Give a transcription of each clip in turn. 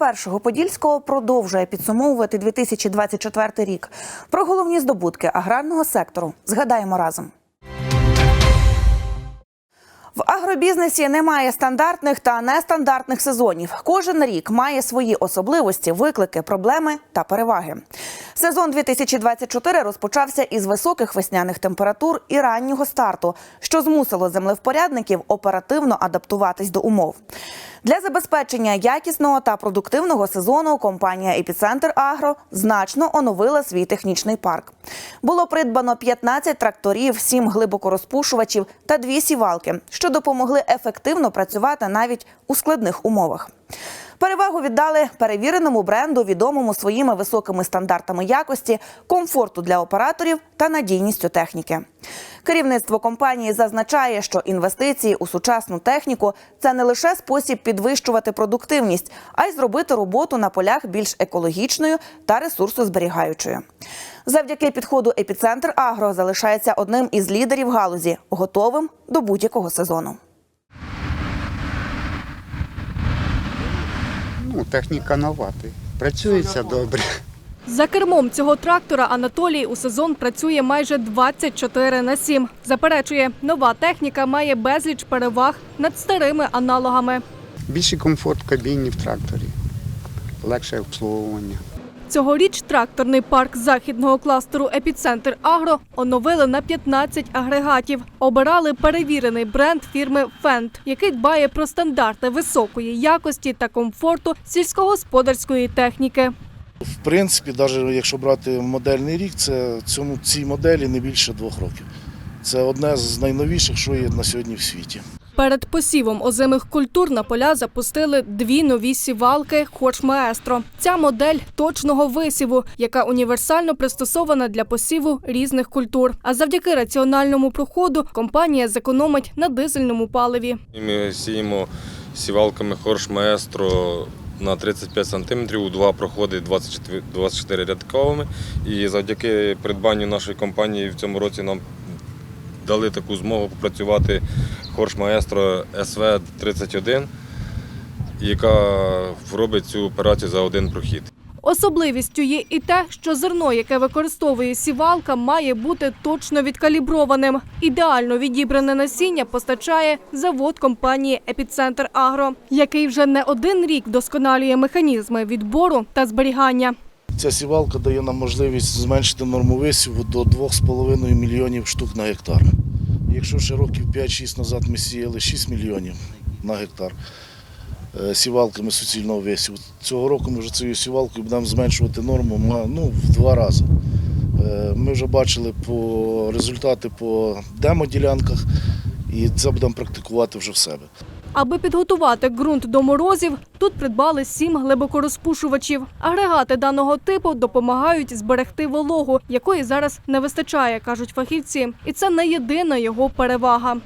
першого подільського продовжує підсумовувати 2024 рік. Про головні здобутки аграрного сектору згадаємо разом. В агробізнесі немає стандартних та нестандартних сезонів. Кожен рік має свої особливості, виклики, проблеми та переваги. Сезон 2024 розпочався із високих весняних температур і раннього старту, що змусило землевпорядників оперативно адаптуватись до умов. Для забезпечення якісного та продуктивного сезону компанія Епіцентр Агро значно оновила свій технічний парк. Було придбано 15 тракторів, 7 глибокорозпушувачів та 2 сівалки, що допомогли ефективно працювати навіть у складних умовах. Перевагу віддали перевіреному бренду, відомому своїми високими стандартами якості, комфорту для операторів та надійністю техніки. Керівництво компанії зазначає, що інвестиції у сучасну техніку це не лише спосіб підвищувати продуктивність, а й зробити роботу на полях більш екологічною та ресурсозберігаючою. Завдяки підходу епіцентр Агро залишається одним із лідерів галузі, готовим до будь-якого сезону. Ну, техніка новати. Працюється добре. За кермом цього трактора Анатолій у сезон працює майже 24 на 7. Заперечує, нова техніка має безліч переваг над старими аналогами. Більший комфорт в кабіні в тракторі, легше обслуговування. Цьогоріч тракторний парк західного кластеру Епіцентр Агро оновили на 15 агрегатів. Обирали перевірений бренд фірми Фент, який дбає про стандарти високої якості та комфорту сільськогосподарської техніки. В принципі, навіть якщо брати модельний рік, це цьому цій моделі не більше двох років. Це одне з найновіших, що є на сьогодні в світі. Перед посівом озимих культур на поля запустили дві нові сівалки Хоч Маестро. Ця модель точного висіву, яка універсально пристосована для посіву різних культур. А завдяки раціональному проходу компанія зекономить на дизельному паливі. Ми сіємо сівалками Хорш Маестро на 35 см, у два проходи 24, 24 рядковими. І завдяки придбанню нашої компанії в цьому році нам дали таку змогу попрацювати Хорш Маестро СВ-31, яка робить цю операцію за один прохід. Особливістю є і те, що зерно, яке використовує сівалка, має бути точно відкаліброваним. Ідеально відібране насіння постачає завод компанії Епіцентр Агро, який вже не один рік досконалює механізми відбору та зберігання. Ця сівалка дає нам можливість зменшити норму висіву до 2,5 мільйонів штук на гектар. Якщо ще років 5-6 назад ми сіяли 6 мільйонів на гектар е, сівалками суцільного весів, цього року ми вже цією сівалкою будемо зменшувати норму ну, в два рази. Е, Ми вже бачили по результати по демоділянках і це будемо практикувати вже в себе. Аби підготувати ґрунт до морозів, тут придбали сім глибокорозпушувачів. Агрегати даного типу допомагають зберегти вологу, якої зараз не вистачає, кажуть фахівці. І це не єдина його перевага.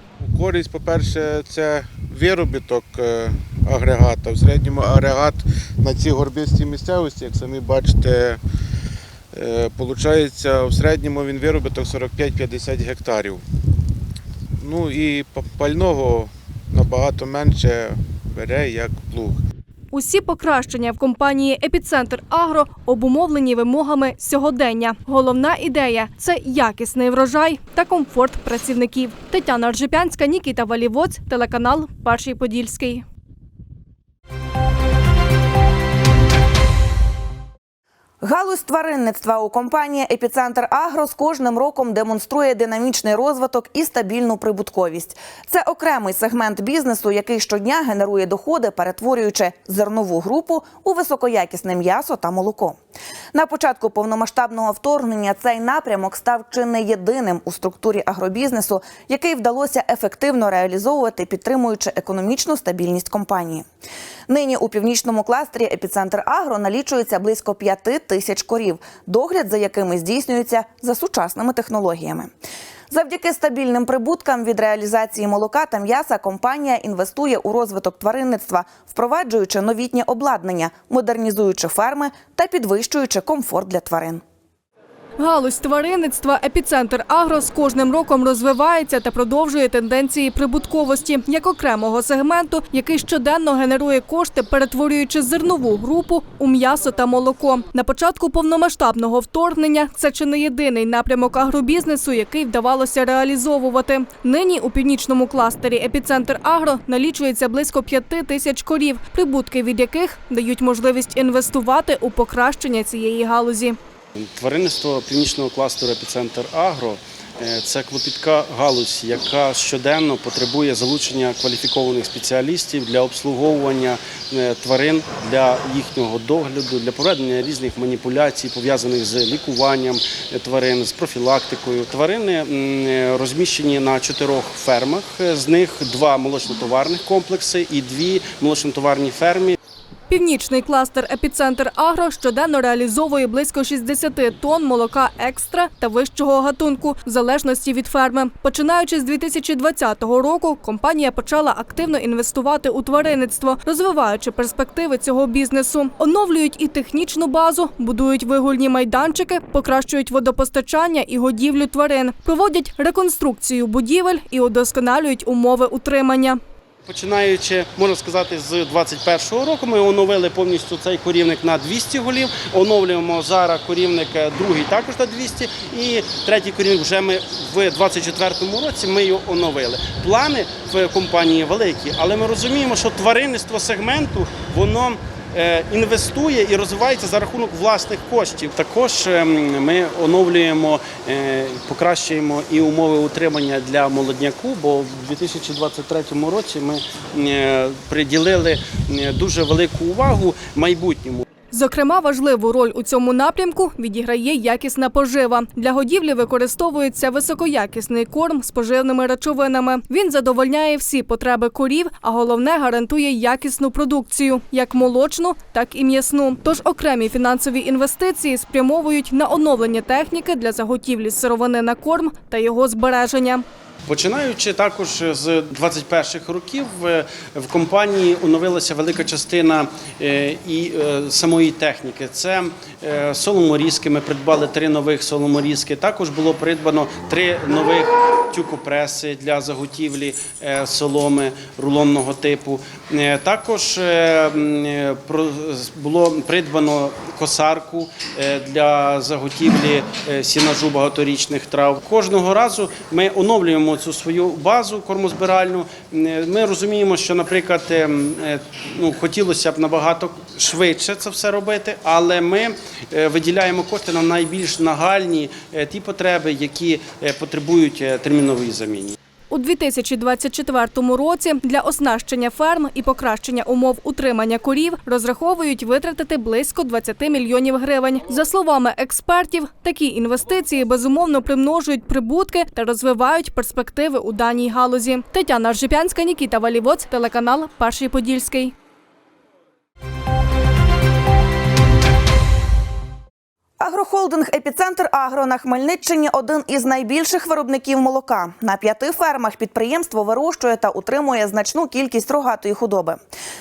Користь, по-перше, це виробіток е, агрегата. В середньому агрегат на цій горбистій місцевості, як самі бачите, е, получається, в середньому він виробіток 45-50 гектарів. Ну і пального набагато менше бере, як плуг. Усі покращення в компанії Епіцентр Агро обумовлені вимогами сьогодення. Головна ідея це якісний врожай та комфорт працівників. Тетяна Ржепянська, Нікіта Валівоць, телеканал Перший Подільський. Галузь тваринництва у компанії Епіцентр Агро з кожним роком демонструє динамічний розвиток і стабільну прибутковість. Це окремий сегмент бізнесу, який щодня генерує доходи, перетворюючи зернову групу у високоякісне м'ясо та молоко. На початку повномасштабного вторгнення цей напрямок став чи не єдиним у структурі агробізнесу, який вдалося ефективно реалізовувати, підтримуючи економічну стабільність компанії. Нині у північному кластері епіцентр Агро налічується близько п'яти тисяч корів, догляд за якими здійснюється за сучасними технологіями. Завдяки стабільним прибуткам від реалізації молока та м'яса компанія інвестує у розвиток тваринництва, впроваджуючи новітнє обладнання, модернізуючи ферми та підвищуючи комфорт для тварин. Галузь тваринництва епіцентр Агро з кожним роком розвивається та продовжує тенденції прибутковості як окремого сегменту, який щоденно генерує кошти, перетворюючи зернову групу у м'ясо та молоко. На початку повномасштабного вторгнення це чи не єдиний напрямок агробізнесу, який вдавалося реалізовувати. Нині у північному кластері епіцентр Агро налічується близько п'яти тисяч корів, прибутки від яких дають можливість інвестувати у покращення цієї галузі. Тваринництво північного кластеру епіцентр Агро е, це клопітка галузь, яка щоденно потребує залучення кваліфікованих спеціалістів для обслуговування е, тварин, для їхнього догляду, для проведення різних маніпуляцій, пов'язаних з лікуванням е, тварин, з профілактикою. Тварини розміщені на чотирьох фермах. З них два молочно-товарних комплекси і дві молочно-товарні ферми. Північний кластер епіцентр Агро щоденно реалізовує близько 60 тонн молока екстра та вищого гатунку в залежності від ферми. Починаючи з 2020 року, компанія почала активно інвестувати у тваринництво, розвиваючи перспективи цього бізнесу. Оновлюють і технічну базу, будують вигульні майданчики, покращують водопостачання і годівлю тварин, проводять реконструкцію будівель і удосконалюють умови утримання. Починаючи, можна сказати, з 21-го року ми оновили повністю цей корівник на 200 голів. Оновлюємо зараз корівник е, другий також на 200 і третій корівник вже ми в 24-му році ми його оновили. Плани в компанії великі, але ми розуміємо, що тваринництво сегменту воно інвестує і розвивається за рахунок власних коштів. Також ем, ми оновлюємо, е, покращуємо і умови утримання для молодняку, бо в 2023 році ми е, приділили е, дуже велику увагу майбутньому. Зокрема, важливу роль у цьому напрямку відіграє якісна пожива. Для годівлі використовується високоякісний корм з поживними речовинами. Він задовольняє всі потреби корів, а головне гарантує якісну продукцію, як молочну, так і м'ясну. Тож окремі фінансові інвестиції спрямовують на оновлення техніки для заготівлі сировини на корм та його збереження. Починаючи також з 21-х років е, в компанії оновилася велика частина е, і е, самої техніки. Це соломорізки. Ми придбали три нових соломорізки. Також було придбано три нових тюкопреси для заготівлі соломи рулонного типу. Також було придбано косарку для заготівлі сінажу багаторічних трав. Кожного разу ми оновлюємо цю свою базу кормозбиральну. Е, Ми розуміємо, що, наприклад, е, е, ну, хотілося б набагато швидше це все робити, але ми виділяємо кошти на найбільш нагальні ті потреби, які потребують термінової заміни. У 2024 році для оснащення ферм і покращення умов утримання корів розраховують витратити близько 20 мільйонів гривень. За словами експертів, такі інвестиції безумовно примножують прибутки та розвивають перспективи у даній галузі. Тетяна Ржипянська, Нікіта Валівоць, телеканал Перший Подільський. Агрохолдинг Епіцентр Агро на Хмельниччині один із найбільших виробників молока. На п'яти фермах підприємство вирощує та утримує значну кількість рогатої худоби.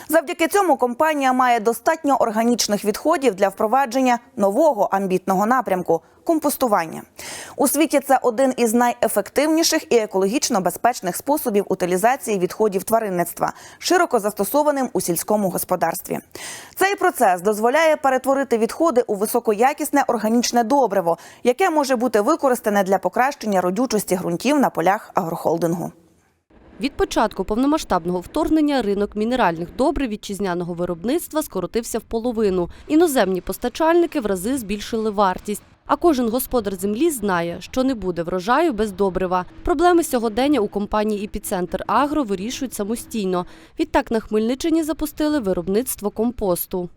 Завдяки цьому компанія має достатньо органічних відходів для впровадження нового амбітного напрямку компостування. У світі це один із найефективніших і екологічно безпечних способів утилізації відходів тваринництва, широко застосованим у сільському господарстві. Цей процес дозволяє перетворити відходи у високоякісне органічне добриво, яке може бути використане для покращення родючості ґрунтів на полях агрохолдингу. Від початку повномасштабного вторгнення ринок мінеральних добрив вітчизняного виробництва скоротився в половину. Іноземні постачальники в рази збільшили вартість. А кожен господар землі знає, що не буде врожаю без добрива. Проблеми сьогодення у компанії «Епіцентр Агро» вирішують самостійно. Відтак на Хмельниччині запустили виробництво компосту.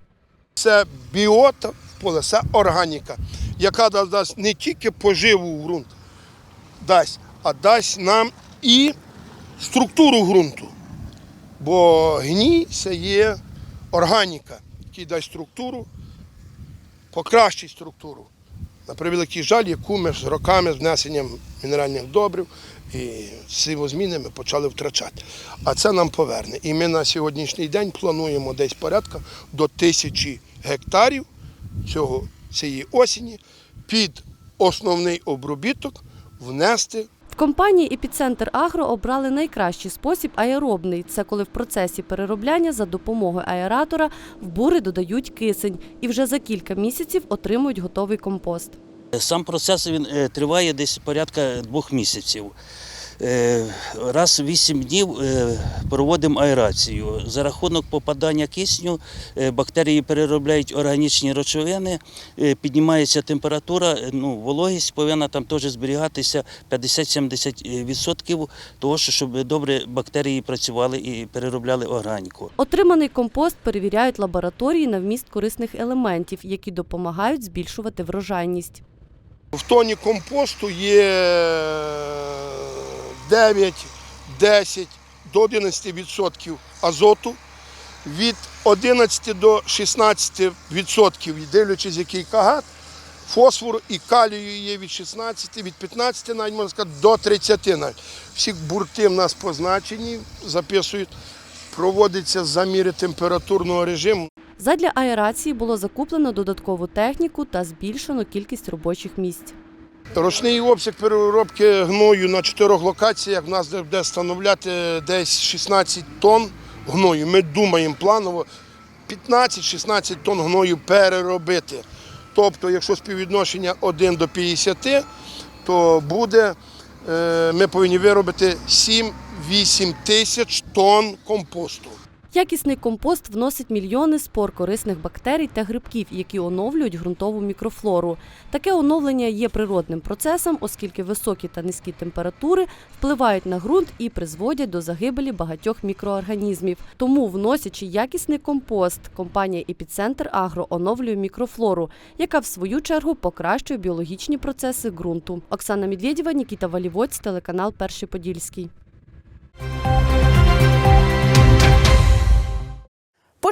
Це біота поле, це органіка, яка да- дасть не тільки поживу в ґрунт, дасть, а дасть нам і структуру ґрунту. Бо гній це є органіка, який дасть структуру, покращить структуру. На превеликий жаль, яку ми з роками з внесенням мінеральних добрив і сивозміни ми почали втрачати. А це нам поверне. І ми на сьогоднішній день плануємо десь порядка до тисячі гектарів цього, цієї осені під основний обробіток внести компанії «Епіцентр Агро» обрали найкращий спосіб аеробний. Це коли в процесі переробляння за допомогою аератора в бури додають кисень і вже за кілька місяців отримують готовий компост. Сам процес він е, триває десь порядка двох місяців. Е, Раз в вісім днів е, проводимо аерацію. За рахунок попадання кисню е, бактерії переробляють органічні речовини, піднімається температура, ну, вологість повинна там теж зберігатися 50-70% того, що щоб добре бактерії працювали і переробляли органіку. Отриманий компост перевіряють лабораторії на вміст корисних елементів, які допомагають збільшувати врожайність. В тоні компосту є 9, 10 до 11% азоту, від 11 до 16%, дивлячись, який кагат, фосфору і калію є від 16, від 15 навіть можна сказати, до 30 навіть. Всі бурти в нас позначені, записують, проводиться заміри температурного режиму. Задля аерації було закуплено додаткову техніку та збільшено кількість робочих місць. Ручний обсяг переробки гною на чотирьох локаціях у нас буде становляти десь 16 тонн гною. Ми думаємо планово 15-16 тонн гною переробити. Тобто, якщо співвідношення 1 до 50, то буде, е, ми повинні виробити 7-8 тисяч тонн компосту. Якісний компост вносить мільйони спор корисних бактерій та грибків, які оновлюють ґрунтову мікрофлору. Таке оновлення є природним процесом, оскільки високі та низькі температури впливають на ґрунт і призводять до загибелі багатьох мікроорганізмів. Тому, вносячи якісний компост, компанія «Епіцентр Агро» оновлює мікрофлору, яка в свою чергу покращує біологічні процеси ґрунту. Оксана Медведєва, Нікіта Валівоць, телеканал Перший Подільський.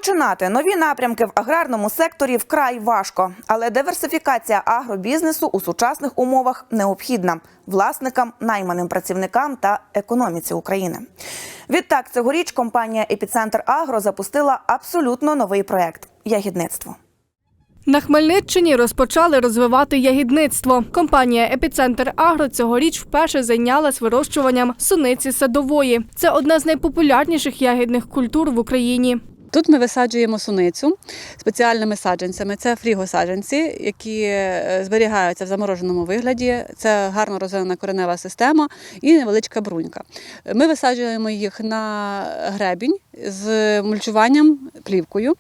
Починати нові напрямки в аграрному секторі вкрай важко, але диверсифікація агробізнесу у сучасних умовах необхідна власникам, найманим працівникам та економіці України. Відтак, цьогоріч компанія Епіцентр Агро запустила абсолютно новий проект ягідництво. На Хмельниччині розпочали розвивати ягідництво. Компанія Епіцентр Агро цьогоріч вперше зайнялась вирощуванням суниці садової. Це одна з найпопулярніших ягідних культур в Україні. Тут ми висаджуємо суницю спеціальними саджанцями. Це фрігосаджанці, які е, зберігаються в замороженому вигляді. Це гарно розвинена коренева система і невеличка брунька. Ми висаджуємо їх на гребінь з мульчуванням плівкою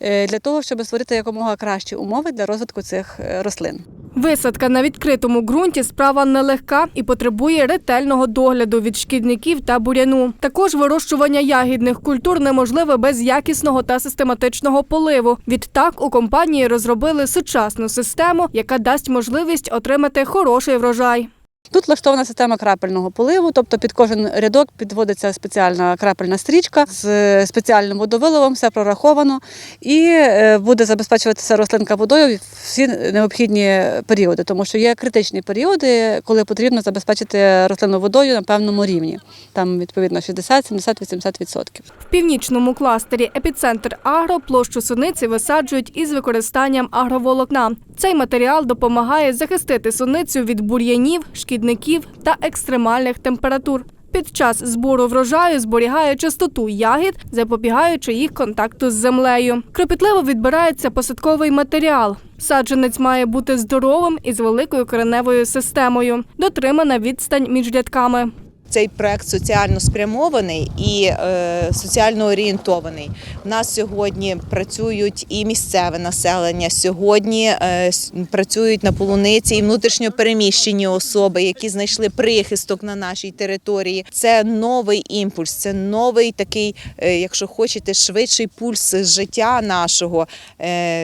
е, для того, щоб створити якомога кращі умови для розвитку цих е, рослин. Висадка на відкритому ґрунті справа нелегка і потребує ретельного догляду від шкідників та буряну. Також вирощування ягідних культур неможливе без якісного та систематичного поливу. Відтак у компанії розробили сучасну систему, яка дасть можливість отримати хороший врожай. Тут влаштована система крапельного поливу, тобто під кожен рядок підводиться спеціальна крапельна стрічка з спеціальним водовиливом, все прораховано, і е, буде забезпечуватися рослинка водою всі необхідні періоди, тому що є критичні періоди, коли потрібно забезпечити рослину водою на певному рівні. Там відповідно 60, 70, 80 відсотків. В північному кластері епіцентр агро площу суниці висаджують із використанням агроволокна. Цей матеріал допомагає захистити суницю від бур'янів, шкідників та екстремальних температур. Під час збору врожаю зберігає чистоту ягід, запобігаючи їх контакту з землею. Кропітливо відбирається посадковий матеріал. Саджанець має бути здоровим і з великою кореневою системою. Дотримана відстань між рядками. Цей проект соціально спрямований і е, соціально орієнтований. У нас сьогодні працюють і місцеве населення. Сьогодні е, працюють на полуниці і внутрішньо переміщені особи, які знайшли прихисток на нашій території. Це новий імпульс, це новий такий, е, якщо хочете, швидший пульс життя нашого.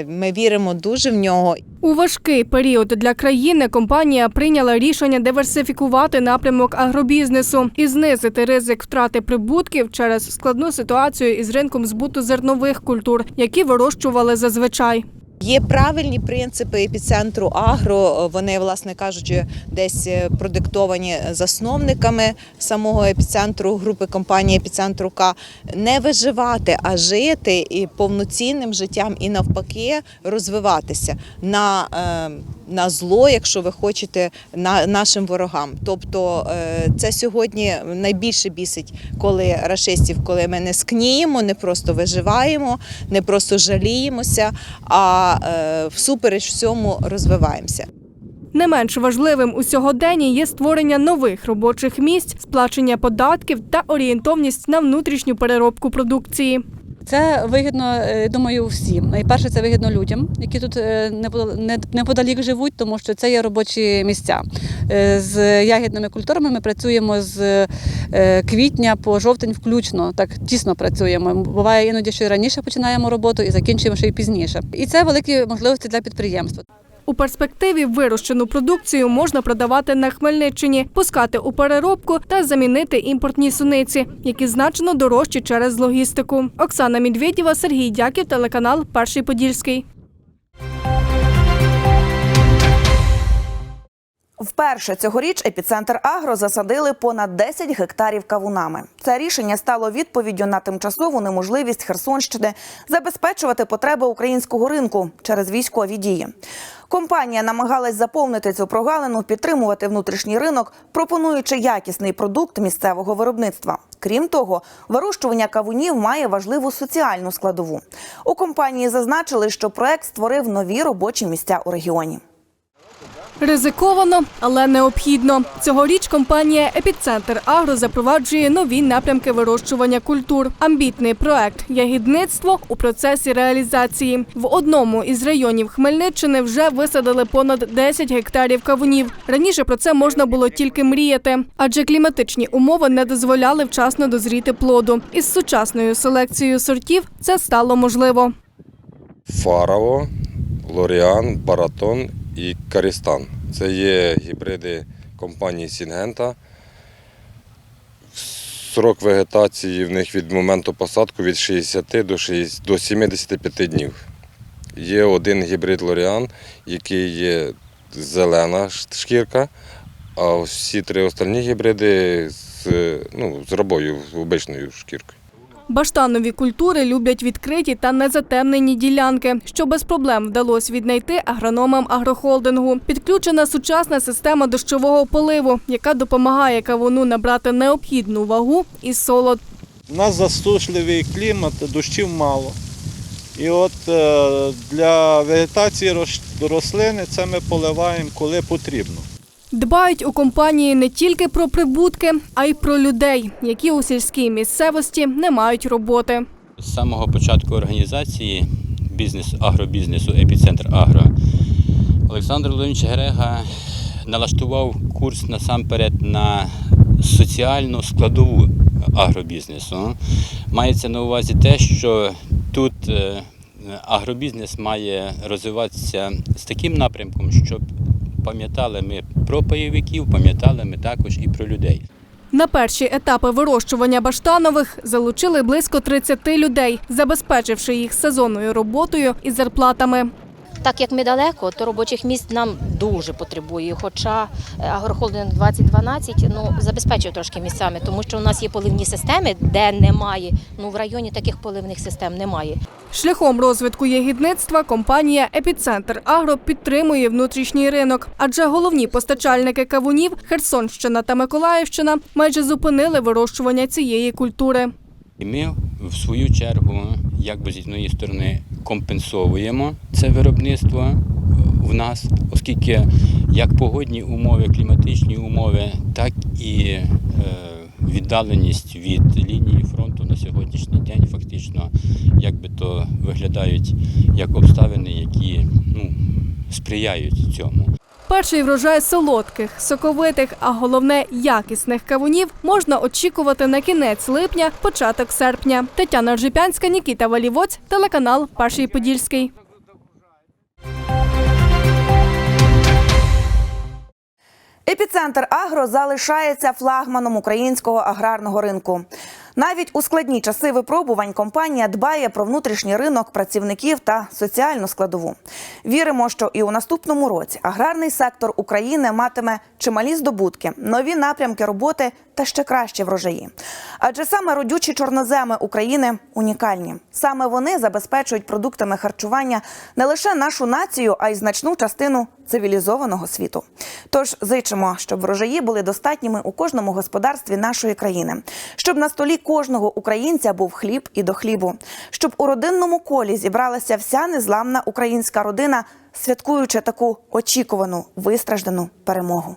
Ми віримо дуже в нього. У важкий період для країни компанія прийняла рішення диверсифікувати напрямок агробізнесу і знизити ризик втрати прибутків через складну ситуацію із ринком збуту зернових культур, які вирощували зазвичай. Є правильні принципи епіцентру агро. Вони, власне кажучи, десь е, продиктовані засновниками самого епіцентру групи компанії епіцентру К не виживати, а жити і повноцінним життям і навпаки розвиватися на, е, на зло, якщо ви хочете, на нашим ворогам. Тобто е, це сьогодні найбільше бісить, коли рашистів, коли ми не скніємо, не просто виживаємо, не просто жаліємося, а е, всупереч всьому розвиваємося. Не менш важливим у сьогоденні є створення нових робочих місць, сплачення податків та орієнтовність на внутрішню переробку продукції. Це вигідно, е, думаю, всім. Найперше, це вигідно людям, які тут е, неподал- неподалік живуть, тому що це є робочі місця. Е, З ягідними культурами ми працюємо з квітня по жовтень включно. Так тісно працюємо. Буває іноді, що і раніше починаємо роботу і закінчуємо ще й пізніше. І це великі можливості для підприємства. У перспективі вирощену продукцію можна продавати на Хмельниччині, пускати у переробку та замінити імпортні суниці, які значно дорожчі через логістику. Оксана Медведєва, Сергій Дяків, телеканал Перший Подільський. Вперше цьогоріч епіцентр Агро засадили понад 10 гектарів кавунами. Це рішення стало відповіддю на тимчасову неможливість Херсонщини забезпечувати потреби українського ринку через військові дії. Компанія намагалась заповнити цю прогалину, підтримувати внутрішній ринок, пропонуючи якісний продукт місцевого виробництва. Крім того, вирощування кавунів має важливу соціальну складову. У компанії зазначили, що проект створив нові робочі місця у регіоні. Ризиковано, але необхідно. Цьогоріч компанія Епіцентр Агро запроваджує нові напрямки вирощування культур. Амбітний проект Ягідництво у процесі реалізації. В одному із районів Хмельниччини вже висадили понад 10 гектарів кавунів. Раніше про це можна було тільки мріяти, адже кліматичні умови не дозволяли вчасно дозріти плоду. Із сучасною селекцією сортів це стало можливо. Фарао, Лоріан, Баратон і Карістан. Це є гібриди компанії Сінгента. Срок вегетації в них від моменту посадку від 60 до 60 до 75 днів. Є один гібрид Лоріан, який є зелена шкірка, а всі три остальні гібриди з, ну, з рабою, обичною шкіркою. Баштанові культури люблять відкриті та незатемнені ділянки, що без проблем вдалося віднайти агрономам агрохолдингу. Підключена сучасна система дощового поливу, яка допомагає кавуну набрати необхідну вагу і солод. У нас засушливий клімат, дощів мало. І от е, для вегетації рослини це ми поливаємо коли потрібно. Дбають у компанії не тільки про прибутки, а й про людей, які у сільській місцевості не мають роботи. З самого початку організації бізнес, агробізнесу Епіцентр Агро Олександр Володимирович Герега налаштував курс насамперед на соціальну складову агробізнесу. Мається на увазі те, що тут е, агробізнес має розвиватися з таким напрямком, щоб пам'ятали ми про пайовиків, пам'ятали ми також і про людей. На перші етапи вирощування баштанових залучили близько 30 людей, забезпечивши їх сезонною роботою і зарплатами. Так як ми далеко, то робочих місць нам дуже потребує. Хоча е, агрохолдинг 2012 ну, забезпечує трошки місцями, тому що у нас є поливні системи, де немає. Ну в районі таких поливних систем немає. Шляхом розвитку ягідництва компанія Епіцентр Агро підтримує внутрішній ринок, адже головні постачальники кавунів Херсонщина та Миколаївщина майже зупинили вирощування цієї культури. І ми, в свою чергу, якби з однієї сторони компенсовуємо це виробництво в нас, оскільки як погодні умови, кліматичні умови, так і е, віддаленість від лінії фронту на сьогоднішній день фактично якби то виглядають як обставини, які ну, сприяють цьому. Перший врожай солодких, соковитих, а головне якісних кавунів можна очікувати на кінець липня, початок серпня. Тетяна Ржипянська, Нікіта Валівоць, телеканал Перший Подільський. Епіцентр Агро залишається флагманом українського аграрного ринку. Навіть у складні часи випробувань компанія дбає про внутрішній ринок працівників та соціальну складову. Віримо, що і у наступному році аграрний сектор України матиме чималі здобутки, нові напрямки роботи та ще кращі врожаї. Адже саме родючі чорноземи України унікальні. Саме вони забезпечують продуктами харчування не лише нашу націю, а й значну частину цивілізованого світу. Тож зичимо, щоб врожаї були достатніми у кожному господарстві нашої країни, щоб на столі кожного українця був хліб і до хлібу, щоб у родинному колі зібралася вся незламна українська родина, святкуючи таку очікувану вистраждану перемогу.